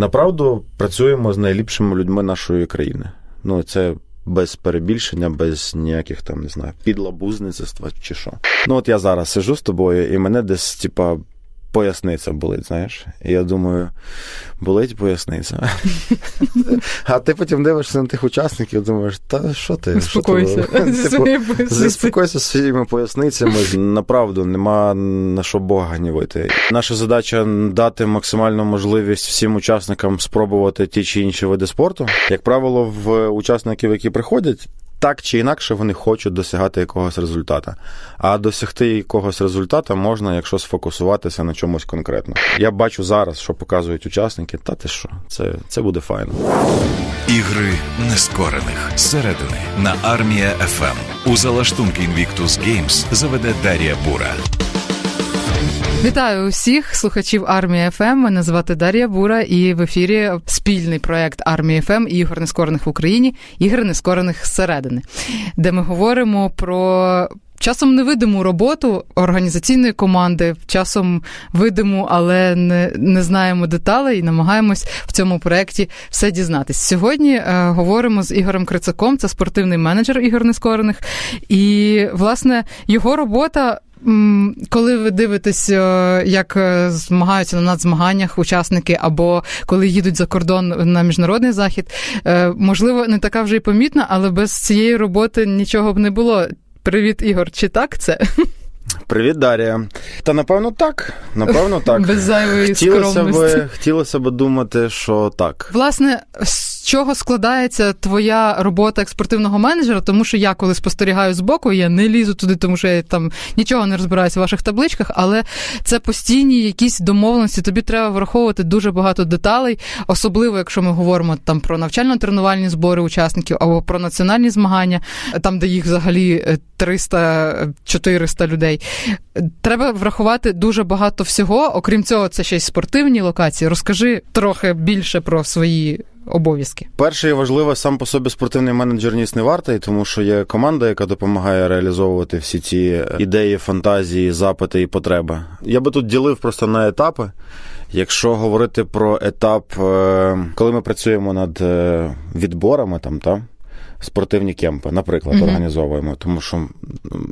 Направду працюємо з найліпшими людьми нашої країни. Ну це. Без перебільшення, без ніяких там не знаю, підлабузництва чи що. Ну от я зараз сижу з тобою, і мене десь, типа, поясниця болить, знаєш. І я думаю, болить поясниця. А ти потім дивишся на тих учасників, думаєш, та що ти? Заспокойся. Типу, заспокойся своїми поясницями. Направду нема на що Бога гнівити. Наша задача дати максимальну можливість всім учасникам спробувати ті чи інші види спорту. Як правило, в учасників, які приходять, так чи інакше вони хочуть досягати якогось результата. А досягти якогось результата можна, якщо сфокусуватися на чомусь конкретно. Я бачу зараз, що показують учасники, та ти що, це, це буде файно. Ігри нескорених середини на армія ФМ у залаштунки Invictus Games заведе Дар'я Бура. Вітаю усіх слухачів армії ФМ. Мене звати Дар'я Бура, і в ефірі спільний проект армії ФМ і ігор нескорених в Україні, ігри нескорених зсередини, де ми говоримо про. Часом невидиму роботу організаційної команди, часом видиму, але не не знаємо деталей і намагаємось в цьому проєкті все дізнатись. Сьогодні е, говоримо з Ігорем Крицаком, це спортивний менеджер ігор нескорених, і власне його робота. Коли ви дивитесь, е, як е, змагаються на надзмаганнях учасники, або коли їдуть за кордон на міжнародний захід, е, можливо, не така вже й помітна, але без цієї роботи нічого б не було. Привіт, Ігор, чи так це? Привіт, Дарія. Та напевно так. Напевно, так. Без зайвої хотілося б, хотілося б думати, що так. Власне, з чого складається твоя робота як спортивного менеджера? Тому що я, коли спостерігаю збоку, я не лізу туди, тому що я там нічого не розбираюся в ваших табличках, але це постійні якісь домовленості. Тобі треба враховувати дуже багато деталей, особливо якщо ми говоримо там про навчально-тренувальні збори учасників або про національні змагання, там де їх взагалі 300-400 людей. Треба врахувати дуже багато всього. Окрім цього, це ще й спортивні локації. Розкажи трохи більше про свої. Обов'язки перше і важливе сам по собі спортивний менеджер ніс не вартий, тому що є команда, яка допомагає реалізовувати всі ці ідеї, фантазії, запити і потреби. Я би тут ділив просто на етапи. Якщо говорити про етап, е, коли ми працюємо над е, відборами, там та спортивні кемпи, наприклад, mm-hmm. організовуємо. Тому що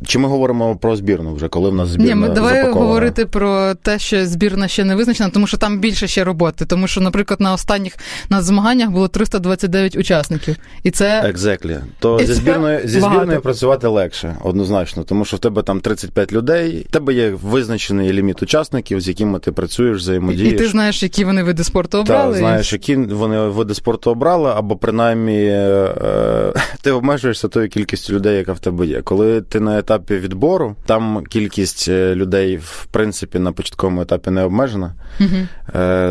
чи ми говоримо про збірну вже, коли в нас збірна Ні, ми давай запакована? говорити про те, що збірна ще не визначена, тому що там більше ще роботи. Тому що, наприклад, на останніх на змаганнях було 329 учасників. І це Exactly. То і зі збірною зі збірною працювати легше, однозначно, тому що в тебе там 35 людей, в тебе є визначений ліміт учасників, з якими ти працюєш, взаємодієш. І ти знаєш, які вони види спорту обрали. Так, знаєш, які вони види спорту обрали, або принаймні. Ти обмежуєшся тою кількістю людей, яка в тебе є. Коли ти на етапі відбору, там кількість е, людей, в принципі, на початковому етапі не обмежена. Угу.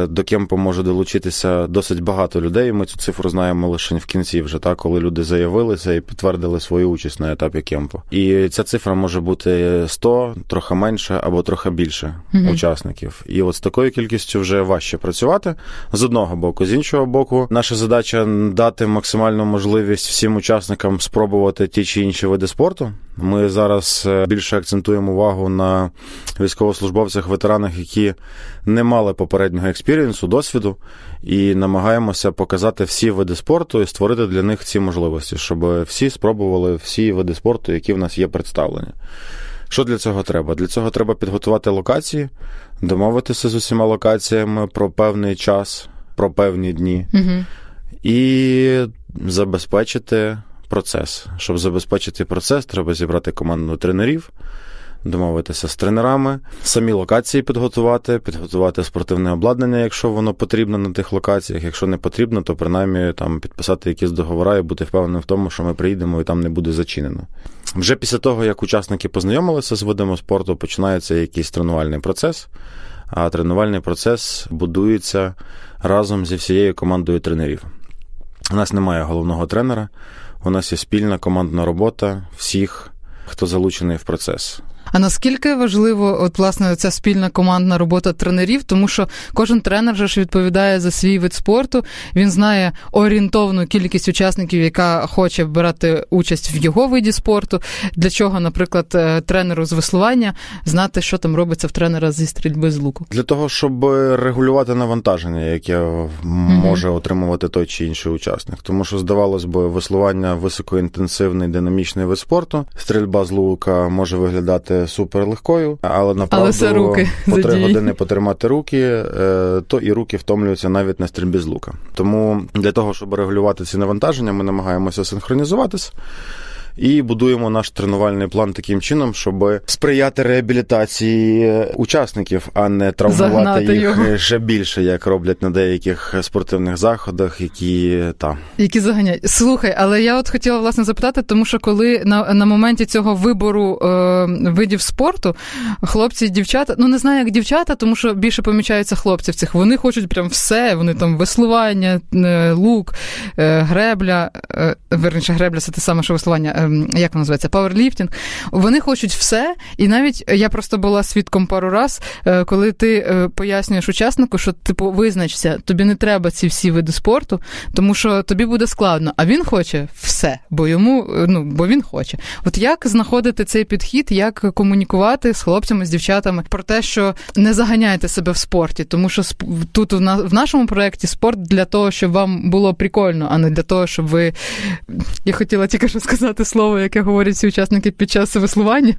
До кемпу може долучитися досить багато людей. Ми цю цифру знаємо лише в кінці, вже так, коли люди заявилися і підтвердили свою участь на етапі кемпу. І ця цифра може бути 100, трохи менше або трохи більше угу. учасників. І от з такою кількістю вже важче працювати з одного боку, з іншого боку, наша задача дати максимальну можливість всім учасникам спробувати ті чи інші види спорту. Ми зараз е, більше акцентуємо увагу на військовослужбовцях, ветеранах, які не мали попереднього експірієнсу, досвіду, і намагаємося показати всі види спорту і створити для них ці можливості, щоб всі спробували всі види спорту, які в нас є представлені. Що для цього треба? Для цього треба підготувати локації, домовитися з усіма локаціями про певний час, про певні дні. Угу. І забезпечити процес. Щоб забезпечити процес, треба зібрати команду тренерів, домовитися з тренерами, самі локації підготувати, підготувати спортивне обладнання, якщо воно потрібно на тих локаціях. Якщо не потрібно, то принаймні там підписати якісь договори і бути впевненим в тому, що ми приїдемо і там не буде зачинено. Вже після того, як учасники познайомилися з видами спорту, починається якийсь тренувальний процес. А тренувальний процес будується разом зі всією командою тренерів. У нас немає головного тренера, у нас є спільна командна робота всіх, хто залучений в процес. А наскільки важливо, от власне, ця спільна командна робота тренерів, тому що кожен тренер же ж відповідає за свій вид спорту, він знає орієнтовну кількість учасників, яка хоче брати участь в його виді спорту. Для чого, наприклад, е, тренеру з веслування знати, що там робиться в тренера зі стрільби з луку? Для того, щоб регулювати навантаження, яке може отримувати той чи інший учасник. Тому що, здавалось би, веслування високоінтенсивний динамічний вид спорту, стрільба з лука може виглядати суперлегкою, але направду Але руки по три години потримати руки, е, то і руки втомлюються навіть на стрільбі з лука. Тому для того, щоб регулювати ці навантаження, ми намагаємося синхронізуватись. І будуємо наш тренувальний план таким чином, щоб сприяти реабілітації учасників, а не травмувати Загнати їх його. ще більше, як роблять на деяких спортивних заходах, які та Які заганяють. Слухай, але я от хотіла власне запитати, тому що коли на, на моменті цього вибору е, видів спорту хлопці і дівчата, ну не знаю, як дівчата, тому що більше помічаються хлопців цих. Вони хочуть прям все. Вони там веслування, е, лук, е, гребля, е, верніше, гребля це те саме, що веслування, е, як воно називається, пауерліфтинг. Вони хочуть все, і навіть я просто була свідком пару раз, е, коли ти е, пояснюєш учаснику, що типу визначся, тобі не треба ці всі види спорту, тому що тобі буде складно. А він хоче все, бо йому е, ну бо він хоче. От як знаходити цей підхід, як комунікувати з хлопцями, з дівчатами про те, що не заганяйте себе в спорті, тому що тут в нашому проєкті спорт для того, щоб вам було прикольно, а не для того, щоб ви. Я хотіла тільки що сказати слово, яке говорять всі учасники під час веслування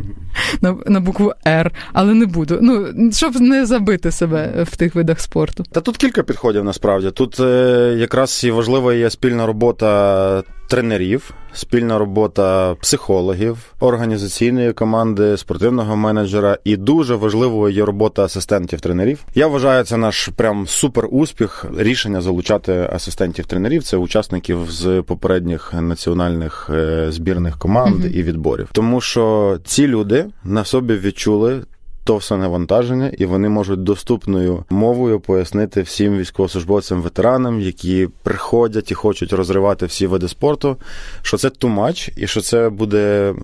на, на букву Р, але не буду. Ну, щоб не забити себе в тих видах спорту. Та тут кілька підходів насправді. Тут е, якраз і важлива є спільна робота тренерів, спільна робота психологів, організаційної команди, спортивного менеджера, і дуже важливою є робота асистентів тренерів. Я вважаю, це наш прям супер успіх. Рішення залучати асистентів тренерів. Це учасників з попередніх національних е, збірних команд Мгм. і відборів, тому що ці люди на собі відчули то все навантаження, і вони можуть доступною мовою пояснити всім військовослужбовцям, ветеранам, які приходять і хочуть розривати всі види спорту, що це тумач, і що це буде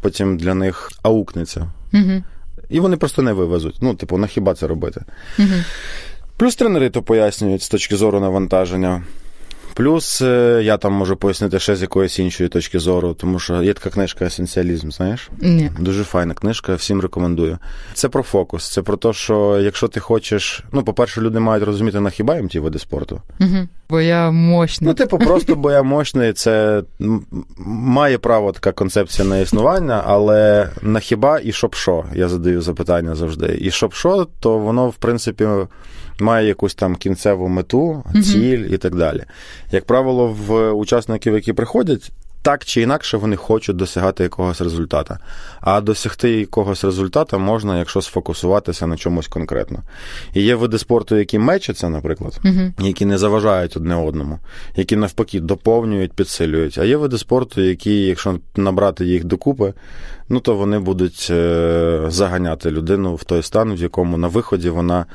потім для них аукнеться. Угу. І вони просто не вивезуть. Ну, типу, на хіба це робити? Угу. Плюс тренери то пояснюють з точки зору навантаження. Плюс е, я там можу пояснити ще з якоїсь іншої точки зору, тому що є така книжка Есенціалізм, знаєш? Ні. Дуже файна книжка, всім рекомендую. Це про фокус. Це про те, що якщо ти хочеш. Ну, по-перше, люди мають розуміти, нахіба їм ті види спорту. Угу. Бо я мощна. Ну, типу, просто бо я мощний, це має право така концепція на існування, але нахіба і щоб що? Я задаю запитання завжди. І щоб що, то воно, в принципі, має якусь там кінцеву мету, ціль і так далі. Як правило, в учасників, які приходять, так чи інакше вони хочуть досягати якогось результата. А досягти якогось результата можна, якщо сфокусуватися на чомусь конкретно. І є види спорту, які мечаться, наприклад, Угу. які не заважають одне одному, які навпаки доповнюють, підсилюють. А є види спорту, які, якщо набрати їх докупи, ну то вони будуть е, заганяти людину в той стан, в якому на виході вона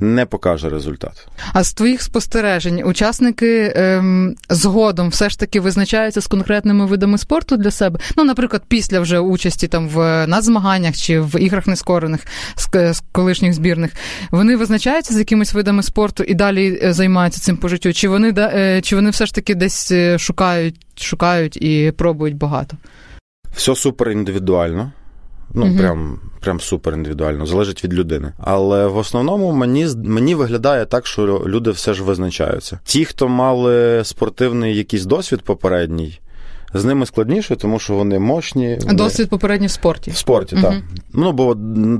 не покаже результат. А з твоїх спостережень учасники ем, згодом все ж таки визначаються з конкретними видами спорту для себе. Ну, наприклад, після вже участі там в нацзмаганнях чи в іграх нескорених з, колишніх збірних. Вони визначаються з якимись видами спорту і далі е, займаються цим по життю. Чи вони е, чи вони все ж таки десь е, шукають, шукають і пробують багато? Все супер індивідуально. Ну, Мгм. прям, прям супер індивідуально, залежить від людини. Але в основному мені, мені виглядає так, що люди все ж визначаються. Ті, хто мали спортивний якийсь досвід попередній, з ними складніше, тому що вони мощні. Вони... Досвід попередній в спорті. В спорті, Мгм. так. Ну, бо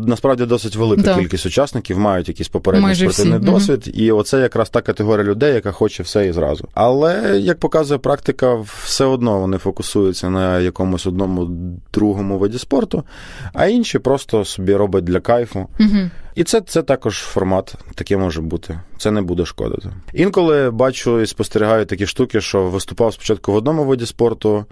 насправді досить велика Да. кількість учасників мають якийсь попередній Майже спортивний всі, досвід, і оце якраз та категорія людей, яка хоче все і зразу. Але як показує практика, все одно вони фокусуються на якомусь одному другому виді спорту, а інші просто собі роблять для кайфу. Угу. І це, це також формат, таке може бути. Це не буде шкодити. Інколи бачу і спостерігаю такі штуки, що виступав спочатку в одному виді спорту,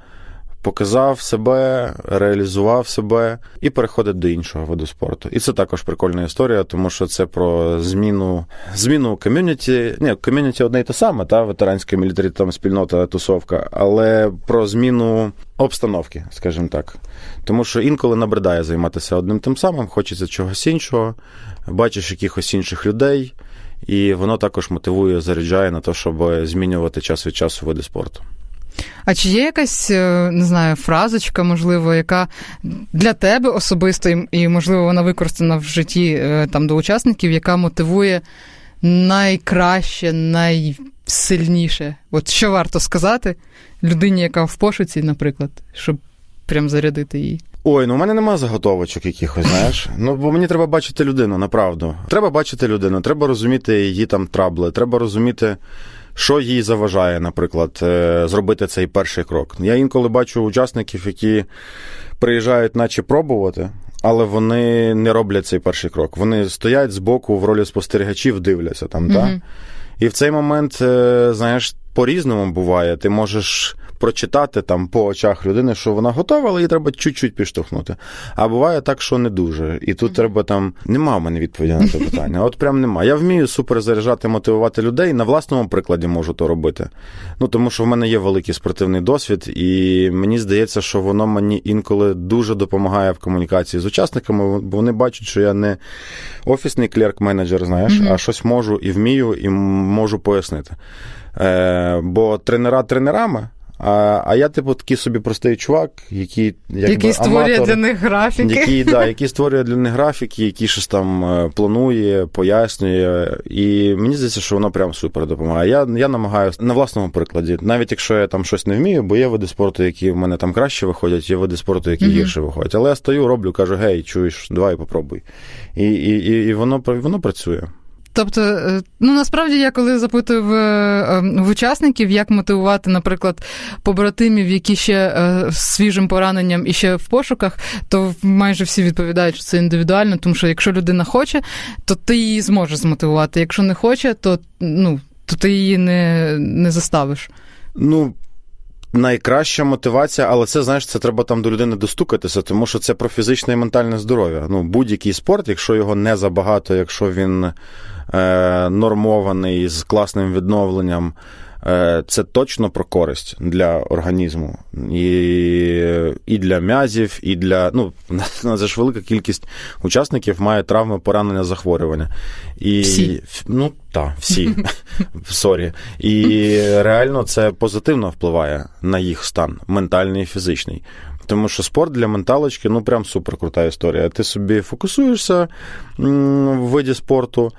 показав себе, реалізував себе і переходить до іншого виду спорту. І це також прикольна історія, тому що це про зміну зміну ком'юніті. Ні, ком'юніті одне і те саме, та ветеранська мілітарі там спільнота, тусовка, але про зміну обстановки, скажімо так. Тому що інколи набридає займатися одним тим самим, хочеться чогось іншого, бачиш якихось інших людей. І воно також мотивує, заряджає на те, щоб змінювати час від часу види спорту. А чи є якась, е, не знаю, фразочка, можливо, яка для тебе особисто, і- можливо, вона використана в житті е, там до учасників, яка мотивує найкраще, найсильніше? От що варто сказати людині, яка в пошуці, наприклад, щоб прям зарядити її? Ой, ну в мене немає заготовочок якихось, знаєш. Ну бо мені треба бачити людину, направду. Треба бачити людину, треба розуміти її там трабли, треба розуміти, що їй заважає, наприклад, е, зробити цей перший крок. Я інколи бачу учасників, які приїжджають, наче пробувати. Але вони не роблять цей перший крок. Вони стоять збоку в ролі спостерігачів, дивляться там, так? І в цей момент, е, знаєш, по-різному буває. Ти можеш прочитати там по очах людини, що вона готова, але їй треба чуть-чуть підштовхнути. А буває так, що не дуже. І тут треба там. Нема в мене відповіді на це питання. От прям нема. Я вмію супер заряджати, мотивувати людей. На власному прикладі можу то робити. Ну тому що в мене є великий спортивний досвід, і мені здається, що воно мені інколи дуже допомагає в комунікації з учасниками, бо вони бачать, що я не офісний клерк-менеджер, знаєш, а щось можу і вмію, і можу пояснити. Е, бо тренера тренерами. А, а я, типу, такий собі простий чувак, який якби, Який створює аматор, для них графіки. який, да, який створює для них графіки, який щось там е, планує, пояснює. І мені здається, що воно прям супер допомагає. Я, я намагаюся на власному прикладі, навіть якщо я там щось не вмію, бо є види спорту, які в мене там краще виходять, є види спорту, які Мгм. гірше виходять. Але я стою, роблю, кажу, гей, чуєш, давай попробуй. І, і, і, і воно, воно працює. Тобто, е, ну насправді я коли запитую в, е, в учасників, як мотивувати, наприклад, побратимів, які ще е, з свіжим пораненням і ще в пошуках, то майже всі відповідають, що це індивідуально, тому що якщо людина хоче, то ти її зможеш змотивувати. Якщо не хоче, то ну. То ти її не, не заставиш. Ну, найкраща мотивація, але це, знаєш, це треба там до людини достукатися, тому що це про фізичне і ментальне здоров'я. Ну, будь-який спорт, якщо його не забагато, якщо він нормований з класним відновленням. е, Це точно про користь для організму. І, і для м'язів, і для. Ну, нас ж велика кількість учасників має травми поранення захворювання. І, Всі. Ну, так, всі. Сорі. І реально це позитивно впливає на їх стан, ментальний і фізичний. Тому що спорт для менталочки ну прям супер крута історія. Ти собі фокусуєшся в виді спорту,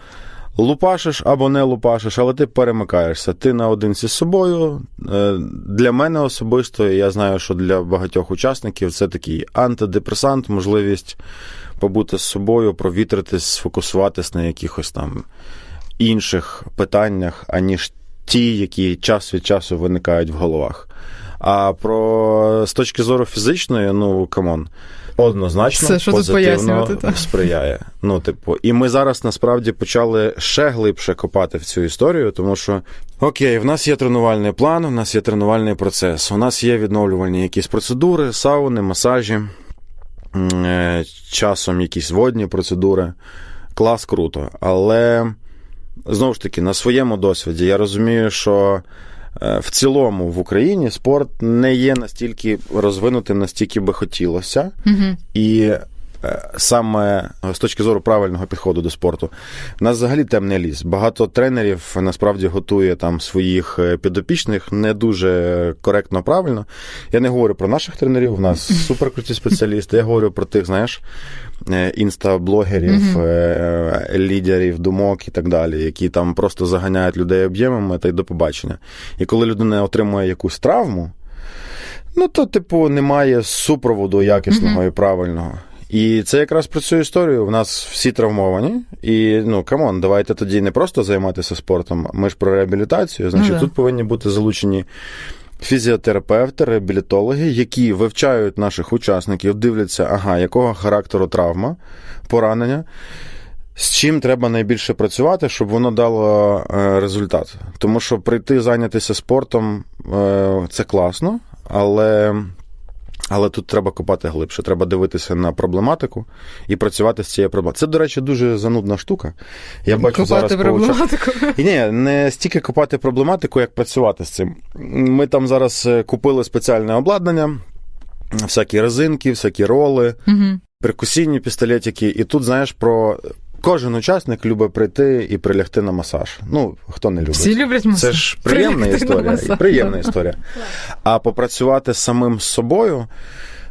лупашиш або не лупашиш, але ти перемикаєшся. Ти наодинці з собою. Е, Для мене особисто, я знаю, що для багатьох учасників це такий антидепресант, можливість побути з собою, провітритись, сфокусуватись на якихось там інших питаннях, аніж ті, які час від часу виникають в головах. А про з точки зору фізичної, ну камон, однозначно Все, що тут позитивно пояснювати, сприяє. Ну, типу, і ми зараз насправді почали ще глибше копати в цю історію, тому що окей, в нас є тренувальний план, у нас є тренувальний процес, у нас є відновлювальні якісь процедури, сауни, масажі, е, часом якісь водні процедури. Клас круто. Але знову ж таки, на своєму досвіді я розумію, що в цілому в Україні спорт не є настільки розвинутим, настільки би хотілося. Угу. І е, саме з точки зору правильного підходу до спорту, в нас взагалі темний ліс. Багато тренерів насправді готує там своїх е, підопічних не дуже коректно, правильно. Я не говорю про наших тренерів, в нас суперкруті спеціалісти. Я говорю про тих, знаєш, е, інстаблогерів, е, лідерів, думок і так далі, які там просто заганяють людей об'ємами та й до побачення. І коли людина отримує якусь травму, ну то, типу, немає супроводу якісного і правильного. І це якраз про цю історію. В нас всі травмовані. І ну камон, давайте тоді не просто займатися спортом. Ми ж про реабілітацію. Значить, да. тут повинні бути залучені фізіотерапевти, реабілітологи, які вивчають наших учасників, дивляться, ага, якого характеру травма, поранення. З чим треба найбільше працювати, щоб воно дало е, результат. Тому що прийти зайнятися спортом е, це класно, але Але тут треба копати глибше, треба дивитися на проблематику і працювати з цією проблемою. Це, до речі, дуже занудна штука. Я бачу Копати зараз проблематику. і ні, не стільки копати проблематику, як працювати з цим. Ми там зараз е, купили спеціальне обладнання, всякі резинки, всякі роли, Мгм. перкусійні пістолетики. І тут, знаєш, про кожен учасник любить прийти і прилягти на масаж. Ну, хто не любить. Всі люблять масаж. Це ж приємна Прилягти історія. і Приємна історія. А попрацювати з самим собою.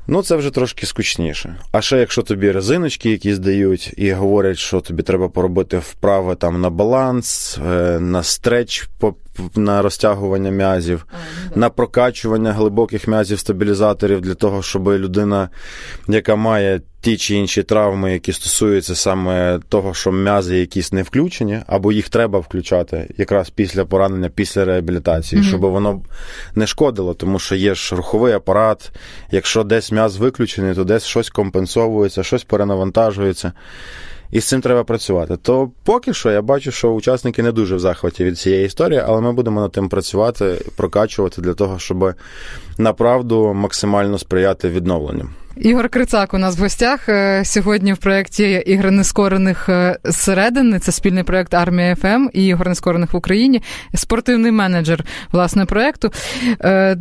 Ну, це вже трошки скучніше. А ще якщо тобі резиночки якісь дають і говорять, що тобі треба поробити вправи там на баланс, е, на стреч, по- на розтягування м'язів, на прокачування глибоких м'язів стабілізаторів для того, щоб людина, яка має ті чи інші травми, які стосуються саме того, що м'язи якісь не включені, або їх треба включати якраз після поранення, після реабілітації, Мгм. щоб воно не шкодило, тому що є ж руховий апарат. Якщо десь м'яз виключений, то десь щось компенсовується, щось перенавантажується. І з цим треба працювати. То поки що я бачу, що учасники не дуже в захваті від цієї історії, але ми будемо над тим працювати, прокачувати для того, щоб направду максимально сприяти відновленню. Ігор Крицак у нас в гостях е, сьогодні в проєкті Ігри нескорених е, зсередини. Це спільний проєкт Армія ФМ і Ігор нескорених в Україні. Спортивний менеджер власне проєкту. Е,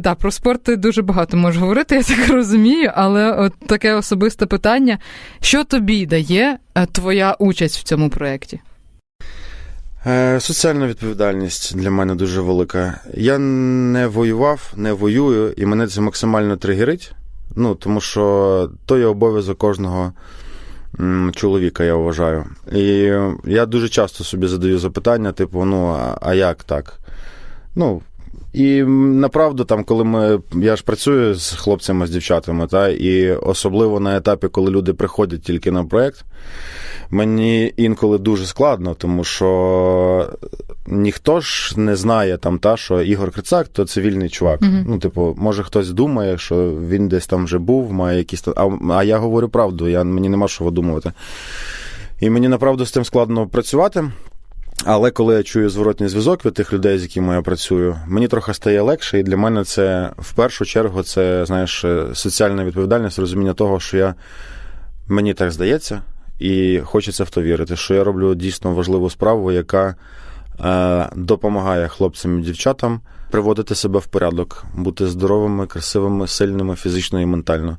Да, про спорт дуже багато можеш говорити, я так розумію, але от таке особисте питання: що тобі дає твоя участь в цьому проєкті? Соціальна відповідальність для мене дуже велика. Я не воював, не воюю, і мене це максимально тригерить. Ну, тому що то є обов'язок кожного чоловіка, я вважаю. І я дуже часто собі задаю запитання, типу, ну, а, як так? Ну, і направду, там, коли ми. Я ж працюю з хлопцями, з дівчатами, та, і особливо на етапі, коли люди приходять тільки на проєкт, мені інколи дуже складно, тому що ніхто ж не знає там, та, що Ігор Крицак то цивільний чувак. Мгм. Ну, типу, може хтось думає, що він десь там вже був, має якісь. там- А, а я говорю правду, я, мені нема що видумувати. І мені направду з тим складно працювати. Але коли я чую зворотній зв'язок від тих людей, з якими я працюю, мені трохи стає легше, і для мене це в першу чергу це, знаєш, е, соціальна відповідальність, розуміння того, що я мені так здається, і хочеться в то вірити, що я роблю дійсно важливу справу, яка е, допомагає хлопцям і дівчатам приводити себе в порядок, бути здоровими, красивими, сильними фізично і ментально.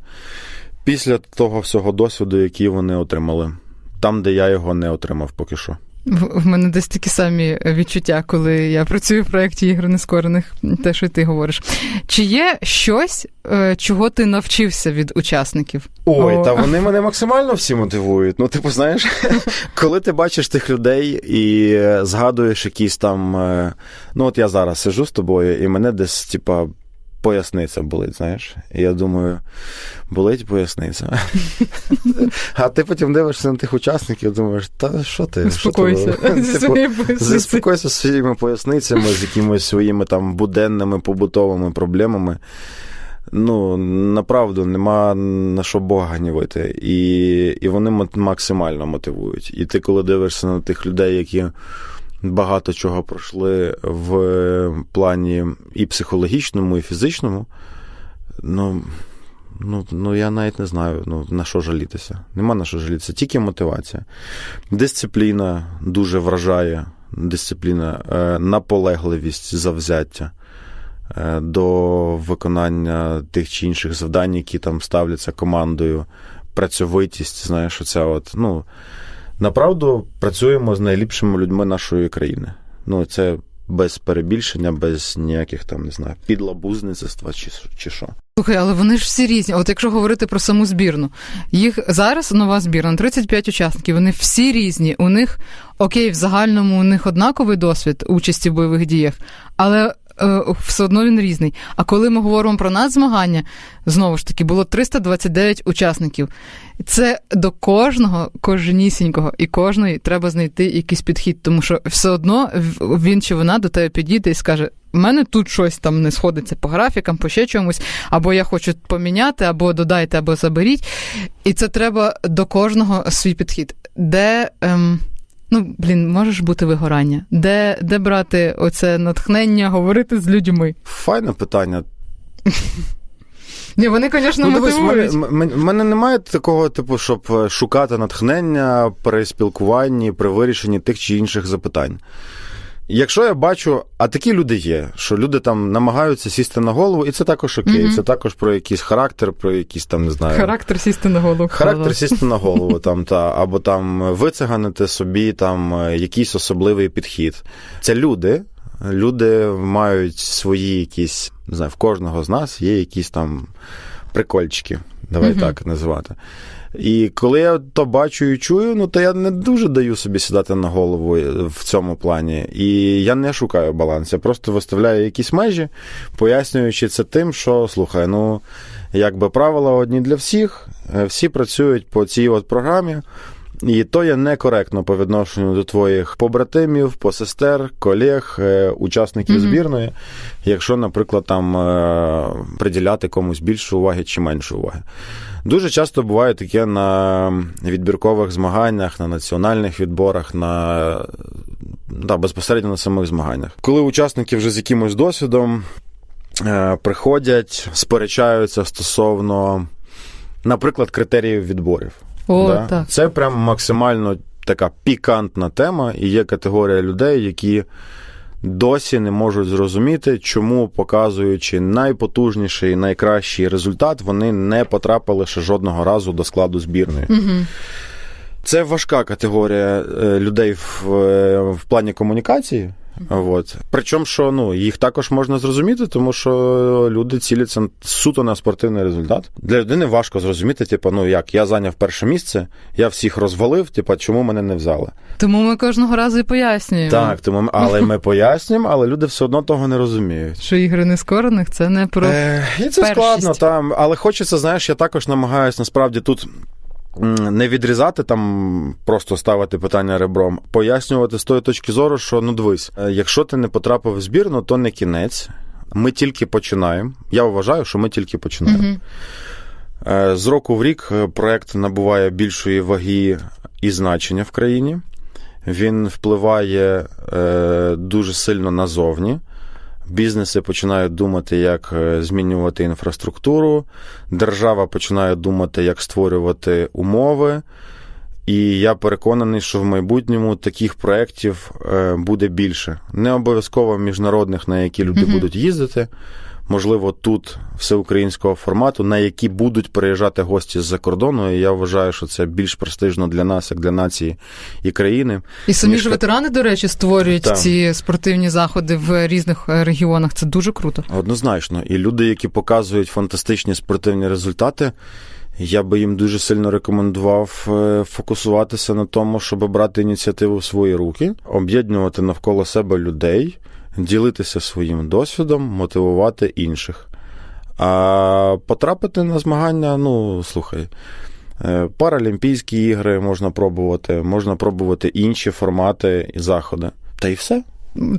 Після того всього досвіду, який вони отримали, там, де я його не отримав поки що. В в мене десь такі самі відчуття, коли я працюю в проєкті ігри нескорених, те, що ти говориш. Чи є щось, е, чого ти навчився від учасників? Ой, О. та вони мене максимально всі мотивують. Ну, типу, знаєш, коли ти бачиш тих людей і е, згадуєш якісь там. е, Ну, от я зараз сижу з тобою, і мене десь, типа, поясниця болить, знаєш. І я думаю, болить поясниця. А ти потім дивишся на тих учасників, думаєш, та що ти? зі Типу. Заспокойся зі своїми поясницями, з якимись своїми там буденними побутовими проблемами. Ну, направду, нема на що Бога гнівити. І, і вони максимально мотивують. І ти, коли дивишся на тих людей, які багато чого пройшли в плані і психологічному, і фізичному, ну. Ну, ну я навіть не знаю, ну, на що жалітися. Нема на що жалітися, тільки мотивація. Дисципліна дуже вражає. Дисципліна, е, наполегливість, завзяття е, до виконання тих чи інших завдань, які там ставляться командою, працьовитість, знаєш, оця от. Ну, направду працюємо з найліпшими людьми нашої країни. Ну, це без перебільшення, без ніяких там, не знаю, підлабузництва чи, чи що. Слухай, але вони ж всі різні. От якщо говорити про саму збірну, їх зараз нова збірна, 35 учасників, вони всі різні. У них окей, в загальному у них однаковий досвід участі в бойових діях, але все одно він різний. А коли ми говоримо про нацзмагання, знову ж таки, було 329 учасників. Це до кожного, кожнісінького і кожної треба знайти якийсь підхід, тому що все одно він чи вона до тебе підійде і скаже: у мене тут щось там не сходиться по графікам, по ще чомусь, або я хочу поміняти, або додайте, або заберіть. І це треба до кожного свій підхід. Де. Ем, Ну, блін, можеш бути вигорання. Де, де брати оце натхнення, говорити з людьми? Файне питання. Ні, вони, звісно, Ну, дивись, в мотивують. мене, мене немає такого, типу, щоб е, шукати натхнення при спілкуванні, при вирішенні тих чи інших запитань. Якщо я бачу, а такі люди є, що люди там намагаються сісти на голову, і це також окей. Мгм. Це також про якийсь характер, про якісь там, не знаю. Характер сісти на голову. Характер сісти на голову, там, та, або там вициганити собі там е, якийсь особливий підхід. Це люди. Люди мають свої якісь, не знаю, в кожного з нас є якісь там прикольчики, давай Мгм. так називати. І коли я то бачу і чую, ну то я не дуже даю собі сідати на голову в цьому плані. І я не шукаю баланс. Я просто виставляю якісь межі, пояснюючи це тим, що слухай, ну якби правила одні для всіх, е, всі працюють по цій от програмі. І то є некоректно по відношенню до твоїх побратимів, посестер, колег, е, учасників Мгм. збірної, якщо, наприклад, там е, приділяти комусь більше уваги чи менше уваги. Дуже часто буває таке на відбіркових змаганнях, на національних відборах, на да, безпосередньо на самих змаганнях. Коли учасники вже з якимось досвідом е, приходять, сперечаються стосовно, наприклад, критеріїв відборів. О, Да? так. Це прям максимально така пікантна тема, і є категорія людей, які досі не можуть зрозуміти, чому, показуючи найпотужніший і найкращий результат, вони не потрапили ще жодного разу до складу збірної. Угу. Це важка категорія е, людей в, е, в плані комунікації. От. Причому, що ну, їх також можна зрозуміти, тому що люди ціляться суто на спортивний результат. Для людини важко зрозуміти, типу, ну як я зайняв перше місце, я всіх розвалив, типу, чому мене не взяли. Тому ми кожного разу і пояснюємо, Так, тому ми- але ми пояснюємо, але люди все одно того не розуміють. що ігри нескорених це не про Е, і це першість. складно, там, але хочеться, знаєш, я також намагаюся насправді тут. Не відрізати там, просто ставити питання ребром, пояснювати з тої точки зору, що ну дивись, е, якщо ти не потрапив в збірну, то не кінець. Ми тільки починаємо. Я вважаю, що ми тільки починаємо. Е, З року в рік е, проект набуває більшої ваги і значення в країні. Він впливає дуже сильно назовні. Бізнеси починають думати, як е, змінювати інфраструктуру. Держава починає думати, як створювати умови. І я переконаний, що в майбутньому таких проєктів е, буде більше. Не обов'язково міжнародних, на які люди Мгм. будуть їздити. Можливо, тут всеукраїнського формату, на які будуть приїжджати гості з-за кордону. І я вважаю, що це більш престижно для нас, як для нації і країни. І самі Ніж ж ветерани, до речі, створюють Так. ці спортивні заходи в різних е, регіонах. Це дуже круто. Однозначно. І люди, які показують фантастичні спортивні результати, я би їм дуже сильно рекомендував е, фокусуватися на тому, щоб брати ініціативу в свої руки, об'єднувати навколо себе людей, ділитися своїм досвідом, мотивувати інших. А потрапити на змагання, ну слухай. е, Паралімпійські ігри можна пробувати, можна пробувати інші формати і заходи. Та й все.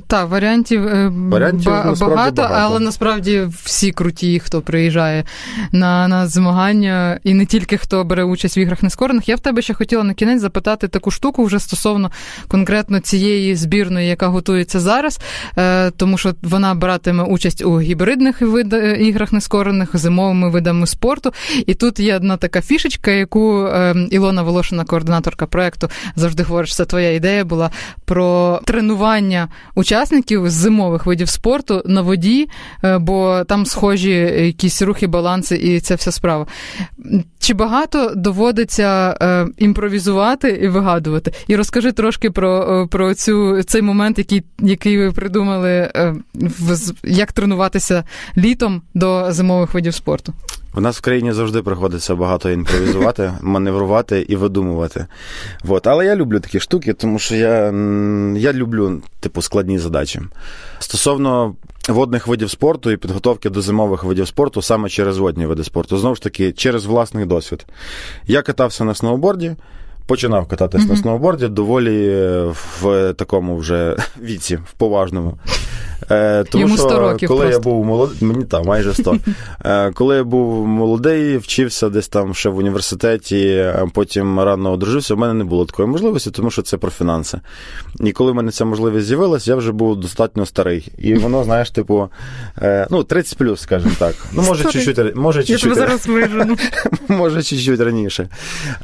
Так, варіантів, е, Варіантів ба- багато, багато. але насправді всі круті, хто приїжджає на, на змагання, і не тільки хто бере участь в іграх нескорених. Я в тебе ще хотіла на кінець запитати таку штуку вже стосовно конкретно цієї збірної, яка готується зараз, е, тому що вона братиме участь у гібридних вид, е, іграх нескорених, зимовими видами спорту. І тут є одна така фішечка, яку е, Ілона Волошина, координаторка проекту, завжди говорить, що це твоя ідея була про тренування учасників зимових видів спорту на воді, е, бо там схожі якісь рухи, баланси і ця вся справа. Чи багато доводиться е, імпровізувати і вигадувати? І розкажи трошки про, е, про цю, цей момент, який, який ви придумали, як тренуватися літом до зимових видів спорту. У нас в країні завжди приходиться багато імпровізувати, маневрувати і видумувати. От. Але я люблю такі штуки, тому що я, я люблю типу складні задачі. Стосовно водних видів спорту і підготовки до зимових видів спорту саме через водні види спорту, знову ж таки, через власний досвід. Я катався на сноуборді. Починав кататись Мгм. на сноуборді доволі е, в такому вже віці, в поважному. Е, тому Йому 100 що років коли просто. я був молодий, мені там майже 100. Е, коли я був молодий, вчився десь там ще в університеті, потім рано одружився, в мене не було такої можливості, тому що це про фінанси. І коли в мене ця можливість з'явилась, я вже був достатньо старий. І воно, знаєш, типу, е, ну, 30 плюс, скажімо так. Ну, може, чуть-чуть, може, Я чуть-чуть, зараз вижену. може, чуть-чуть раніше.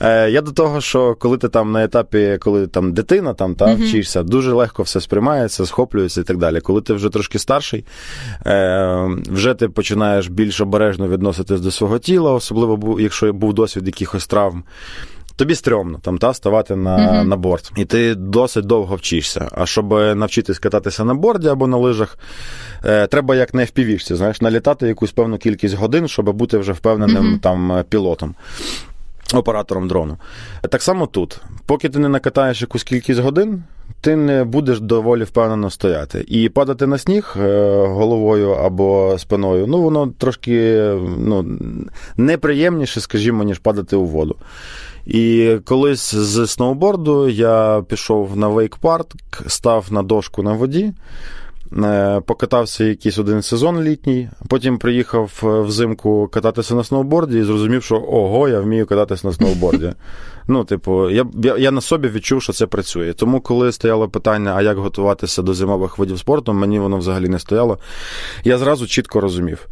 Е, я до того, що коли ти там на етапі, коли там дитина там та вчишся, дуже легко все сприймається, схоплюється і так далі. Коли ти вже трошки старший, е, вже ти починаєш більш обережно відноситись до свого тіла, особливо якщо був досвід якихось травм. Тобі стрьомно там та ставати на, Мгм. на борт, і ти досить довго вчишся. А щоб навчитись кататися на борді або на лижах, е, треба як на FPV-шці, знаєш, налітати якусь певну кількість годин, щоб бути вже впевненим Мгм. там е, пілотом. Оператором дрону. Так само тут. Поки ти не накатаєш якусь кількість годин, ти не будеш доволі впевнено стояти. І падати на сніг е, головою або спиною, ну воно трошки ну, неприємніше, скажімо, ніж падати у воду. І колись з сноуборду я пішов на вейк-парк, став на дошку на воді. Е, Покатався якийсь один сезон літній, потім приїхав е, взимку кататися на сноуборді і зрозумів, що ого, я вмію кататися на сноуборді. Ну, типу, я, я, я на собі відчув, що це працює. Тому, коли стояло питання, а як готуватися до зимових видів спорту, мені воно взагалі не стояло. Я зразу чітко розумів.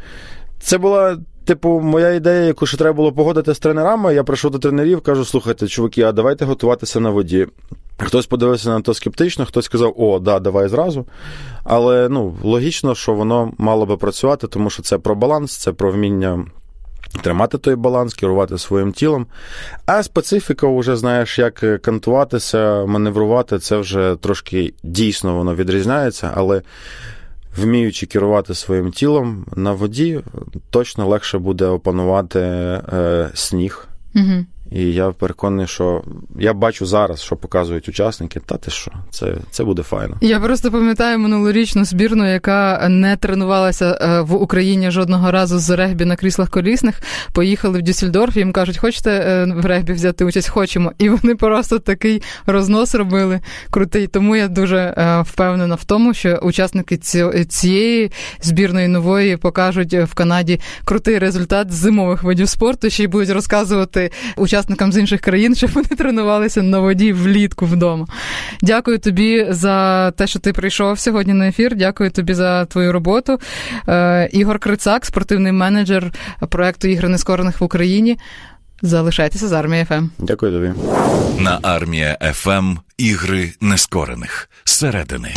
Це була, типу, моя ідея, яку ще треба було погодити з тренерами. Я прийшов до тренерів, кажу: слухайте, чуваки, а давайте готуватися на воді. Хтось подивився на то скептично, хтось сказав, о, да, давай зразу. Але ну, логічно, що воно мало би працювати, тому що це про баланс, це про вміння тримати той баланс, керувати своїм тілом. А специфіка, вже знаєш, як кантуватися, маневрувати, це вже трошки дійсно воно відрізняється, але вміючи керувати своїм тілом на воді, точно легше буде опанувати е, сніг. Мгм. І я переконаний, що я бачу зараз, що показують учасники. Та ти що, це, це буде файно. Я просто пам'ятаю минулорічну збірну, яка не тренувалася е, в Україні жодного разу з регбі на кріслах колісних. Поїхали в Дюссельдорф, їм кажуть, хочете е, в регбі взяти участь? Хочемо. І вони просто такий рознос робили крутий. Тому я дуже е, впевнена в тому, що учасники цієї збірної нової покажуть в Канаді крутий результат зимових видів спорту. Ще й будуть розказувати учасникам з інших країн, щоб вони тренувалися на воді влітку вдома. Дякую тобі за те, що ти прийшов сьогодні на ефір. Дякую тобі за твою роботу. Е, Ігор Крицак, спортивний менеджер проекту Ігри нескорених в Україні. Залишайтеся з армією ФМ. Дякую тобі. На армія ФМ ігри нескорених середини.